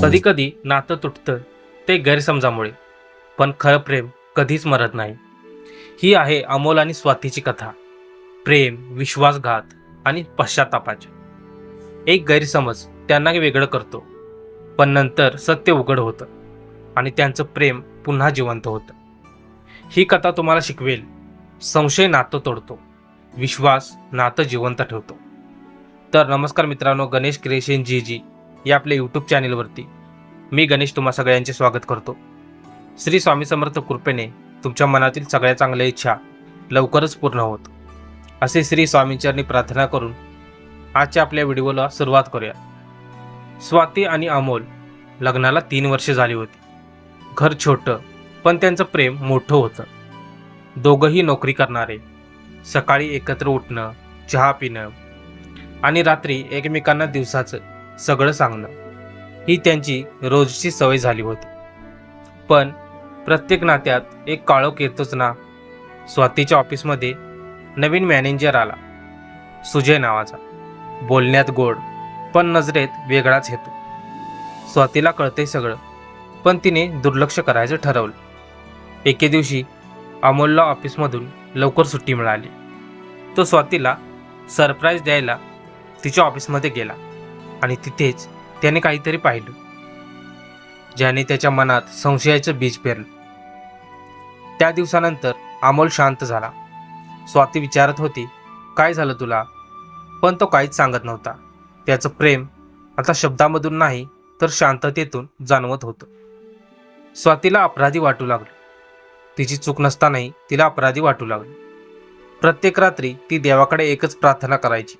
हो. कधी कधी नातं तुटतं ते गैरसमजामुळे. पण खरं प्रेम कधीच मरत नाही. ही आहे अमोल आणि स्वातीची कथा. प्रेम विश्वासघात आणि पश्चातापाचे एक गैरसमज त्यांना वेगळं करतो पण नंतर सत्य उघड होतं आणि त्यांचं प्रेम पुन्हा जिवंत होतं. ही कथा तुम्हाला शिकवेल. संशय नातं तोडतो विश्वास नातं जिवंत ठेवतो. तर नमस्कार मित्रांनो गणेश क्रिएशन जी जी या आपल्या यूट्यूब चॅनेलवरती मी गणेश तुम्हा सगळ्यांचे स्वागत करतो. श्री स्वामी समर्थ कृपेने तुमच्या मनातील सगळ्या चांगल्या इच्छा लवकरच पूर्ण होत. असे श्री स्वामींचरणी प्रार्थना करून आजच्या आपल्या व्हिडिओला सुरुवात करूया. स्वाती आणि अमोल लग्नाला तीन वर्षे झाली होती. घर छोटं पण त्यांचं प्रेम मोठं होतं. दोघंही नोकरी करणारे सकाळी एकत्र उठणं चहा पिणं आणि रात्री एकमेकांना दिवसाचं सगळं सांगणं. ही त्यांची रोजची सवय झाली होती. पण प्रत्येक नात्यात एक काळोख येतोच ना. स्वातीच्या ऑफिसमध्ये नवीन मॅनेजर आला. सुजय नावाचा. बोलण्यात गोड पण नजरेत वेगळाच येतो. स्वातीला कळते सगळं पण तिने दुर्लक्ष करायचं ठरवलं. एके दिवशी अमोलला ऑफिसमधून लवकर सुट्टी मिळाली. तो स्वातीला सरप्राईज द्यायला तिच्या ऑफिसमध्ये गेला आणि तिथेच त्याने काहीतरी पाहिलं. ज्याने त्याच्या मनात संशयाचं बीज पेरलं. त्या दिवसानंतर अमोल शांत झाला. स्वाती विचारत होती काय झालं तुला? पण तो काहीच सांगत नव्हता. त्याचं प्रेम आता शब्दामधून नाही तर शांततेतून जाणवत होतं. स्वातीला अपराधी वाटू लागलं. तिची चूक नसतानाही तिला अपराधी वाटू लागली. प्रत्येक रात्री ती देवाकडे एकच प्रार्थना करायची.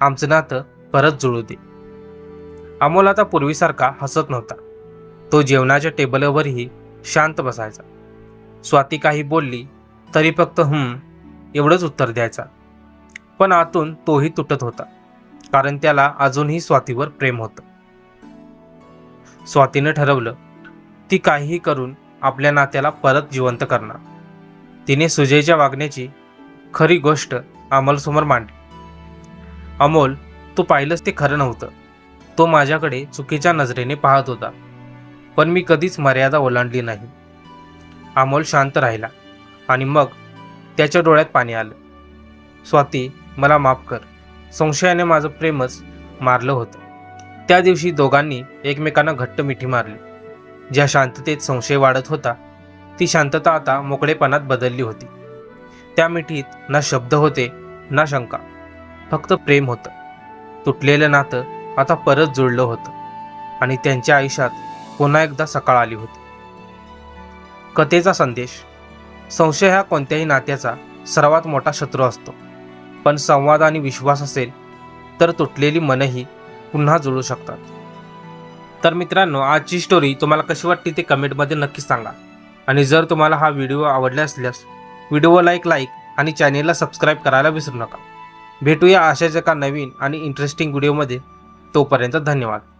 आमचं नातं परत जुळू दे. अमोल आता पूर्वीसारखा हसत नव्हता. तो जेवणाच्या टेबलवरही शांत बसायचा. स्वाती काही बोलली तरी फक्त हम एवढंच उत्तर द्यायचा. पण आतून तोही तुटत होता कारण त्याला अजूनही स्वातीवर प्रेम होतं. स्वातीनं ठरवलं ती काहीही करून आपल्या नात्याला परत जिवंत करणार. तिने सुजयच्या वागण्याची खरी गोष्ट अमोलसमोर मांडली. अमोल तू पाहिलंच ते खरं नव्हतं. तो माझ्याकडे चुकीच्या नजरेने पाहत होता. पण मी कधीच मर्यादा ओलांडली नाही. अमोल शांत राहिला आणि मग त्याच्या डोळ्यात पाणी आलं. स्वाती मला माफ कर. संशयाने माझं प्रेमच मारलं होतं. त्या दिवशी दोघांनी एकमेकांना घट्ट मिठी मारली. ज्या शांततेत संशय वाढत होता ती शांतता आता मोकळेपणात बदलली होती. त्या मिठीत ना शब्द होते ना शंका. फक्त प्रेम होतं. तुटलेलं नातं आता परत जुळलं होतं. आणि त्यांच्या आयुष्यात पुन्हा एकदा सकाळ आली होती. कथेचा संदेश. संशय हा कोणत्याही नात्याचा सर्वात मोठा शत्रू असतो. पण संवाद आणि विश्वास असेल तर तुटलेली मनही पुन्हा जुळू शकतात. तर मित्रांनो आजची स्टोरी तुम्हाला कशी वाटते ते कमेंटमध्ये नक्की सांगा. आणि जर तुम्हाला हा व्हिडिओ आवडला असल्यास व्हिडिओला एक लाईक आणि चॅनेलला सबस्क्राईब करायला विसरू नका. भेटूया अशाच एका नवीन आणि इंटरेस्टिंग व्हिडिओमध्ये तोपर्यंत धन्यवाद.